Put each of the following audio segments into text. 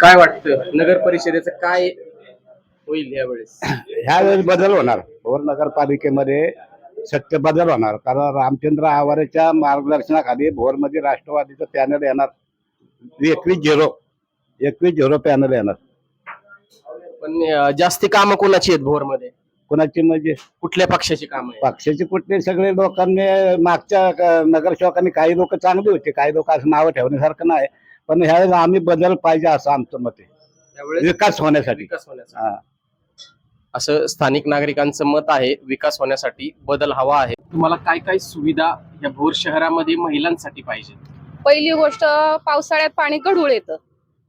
काय वाटतं? नगर परिषदेचं काय होईल यावेळेस? ह्यावेळेस बदल होणार. भोर नगरपालिकेमध्ये सत्य बदल होणार. कारण रामचंद्र आवारेच्या मार्गदर्शनाखाली भोरमध्ये राष्ट्रवादीचं पॅनल येणार. एकवीस झिरो. एकवीस झिरो पॅनल येणार. पण अं, जास्ती कामं कोणाची आहेत भोरमध्ये कोणाची म्हणजे? कुठल्या पक्षाची कामं आहेत? पक्षाचे कुठले? सगळे लोकांनी मागच्या क- नगरसेवकांनी काही लोक चांगली होते. काही लोक असं नावं ठेवण्यासारखं नाही. पण ह्यावेळेस आम्ही बदल पाहिजे असं आमचं मत आहे. त्यावेळेस विकास होण्यासाठी. विकास होण्यासाठी. हा. असं स्थानिक नागरिकांचं मत आहे विकास होण्यासाठी बदल हवा आहे. तुम्हाला काय काय सुविधा या भोर शहरामध्ये महिलांसाठी पाहिजे? पहिली गोष्ट पावसाळ्यात पाणी गढूळ येतं.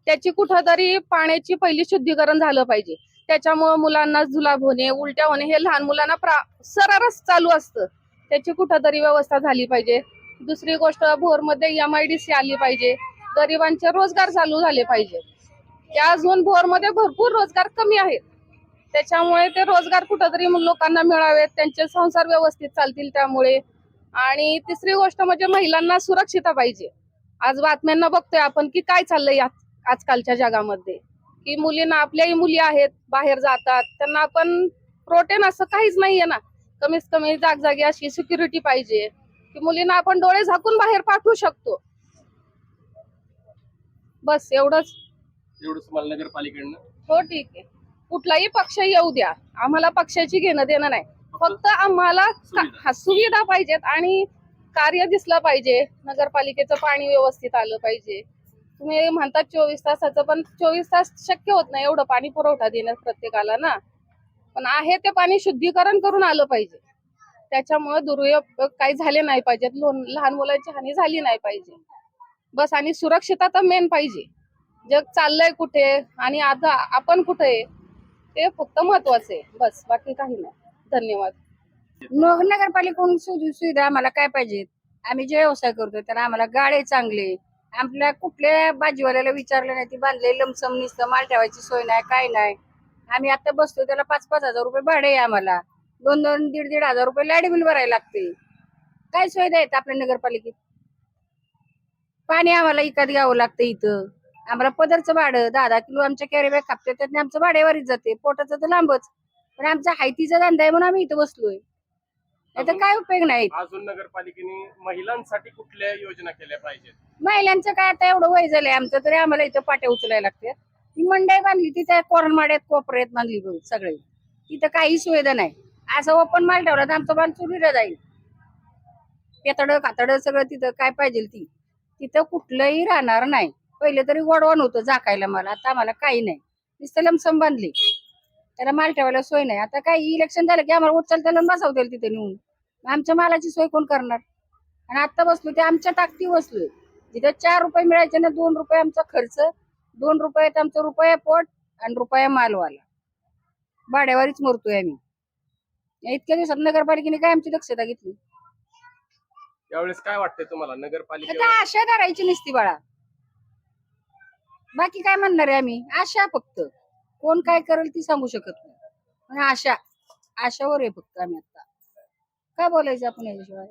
त्याची कुठंतरी पाण्याची पहिली शुद्धीकरण झालं पाहिजे. त्याच्यामुळे मुलांना जुलाब होणे उलट्या होणे हे लहान मुलांना प्रा सरळच चालू असतं. त्याची कुठंतरी व्यवस्था झाली पाहिजे. दुसरी गोष्ट भोरमध्ये एम आय डी सी आली पाहिजे. गरिबांचे रोजगार चालू झाले पाहिजे. त्या अजून भोरमध्ये भरपूर रोजगार कमी आहेत. त्याच्यामुळे ते रोजगार कुठंतरी लोकांना मिळावेत त्यांचे संसार व्यवस्थित चालतील त्यामुळे. आणि तिसरी गोष्ट म्हणजे महिलांना सुरक्षिता पाहिजे. आज बातम्यांना बघतोय आपण की काय चाललंय या- आजकालच्या जगामध्ये. की मुलींना आपल्याही मुली आहेत बाहेर जातात त्यांना आपण प्रोटेन असं काहीच नाहीये ना. कमीत कमी जागजागी अशी सिक्युरिटी पाहिजे. की मुलींना आपण डोळे झाकून बाहेर पाठवू शकतो. बस एवढंच. एवढं तुम्हाला हो ठीक आहे. कुठलाही पक्ष येऊ द्या. आम्हाला पक्षाची घेणं देणं नाही. फक्त आम्हाला का- सुविधा. हा, सुविधा पाहिजेत आणि कार्य दिसलं पाहिजे. नगरपालिकेचं पाणी व्यवस्थित आलं पाहिजे. तुम्ही म्हणतात चोवीस तासाचं पण चोवीस तास शक्य होत नाही एवढं पाणी पुरवठा देण्यास प्रत्येकाला ना. पण आहे ते पाणी शुद्धीकरण करून आलं पाहिजे. त्याच्यामुळे दुरुपयोग काही झाले नाही पाहिजेत. लोन- लहान मुलांची हानी झाली नाही पाहिजे. बस आणि सुरक्षितता तर मेन पाहिजे. जग चाललंय कुठे आणि आता आपण कुठे? आहे ते फक्त महत्वाचं आहे. बस बाकी काही नाही. धन्यवाद. नगरपालिकेकडून सुविधा सुविधा आम्हाला काय पाहिजेत? आम्ही जे व्यवसाय करतो त्याला आम्हाला गाळे चांगले. आपल्या कुठल्या भाजीवाल्याला विचारलं नाही ती बांधले लमसम निसतं माल ठेवायची सोय नाही काय नाही. आम्ही आता बसतो त्याला पाच पाच हजार रुपये भाडे आहे आम्हाला. दोन दोन दीड दीड हजार रुपये लाइट बिल भरायला लागते. काय सुविधा आहेत आपल्या नगरपालिकेत? पाणी आम्हाला इकत घ्यावं लागतं इथं. आम्हाला पदरचं भाडं दहा दहा किलो आमच्या कॅरी बॅग कापते त्यातनं आमचं भाडेवारीच जाते पोटाचं तर लांबच. पण आमचा हायतीचा धंदा आहे म्हणून आम्ही इथं बसलोय. तर काय उपयोग नाही अजून नगरपालिकेने महिलांसाठी कुठल्या योजना केल्या पाहिजेत? महिलांचं काय आता एवढं वय झालंय आमचं तरी आम्हाला इथं पाट्या उचलायला लागतात ती मंडई बांधली ती त्या कोरणमाड्यात कोपऱ्यात बांधली बघ सगळे. तिथं काही सुविधा नाही. असं ओपन माल ठेवला तर आमचं माल चोरीला जाईल. पेतड कातड सगळं तिथं काय पाहिजे ती. तिथं कुठलंही राहणार नाही. पहिले तरी गोडवण होतं झाकायला मला आता आम्हाला काही नाही. नुसतं लमसम बांधली. त्याला माल ठेवायला सोय नाही. आता काही इलेक्शन झालं की आम्हाला उचलताना बसवतील तिथे नेऊन. मग आमच्या मालाची सोय कोण करणार? आणि आता बसलो ते आमच्या ताकदी बसलोय. जिथे चार रुपये मिळायचे ना दोन रुपये आमचा खर्च दोन रुपयात आमचा रुपया पोट आणि रुपया मालवाला. भाड्यावरीच मरतोय आम्ही. इतक्या दिवसात नगरपालिकेने काय आमची दक्षता घेतली? यावेळेस काय वाटतंय तुम्हाला? नगरपालिका आता आशा धरायची नसती बाळा. बाकी काय म्हणणार आहे आम्ही? आशा फक्त. कोण काय करेल ती सांगू शकत नाही. पण आशा. आशावर आहे फक्त आम्ही आता. काय बोलायचं आपण याच्याशिवाय?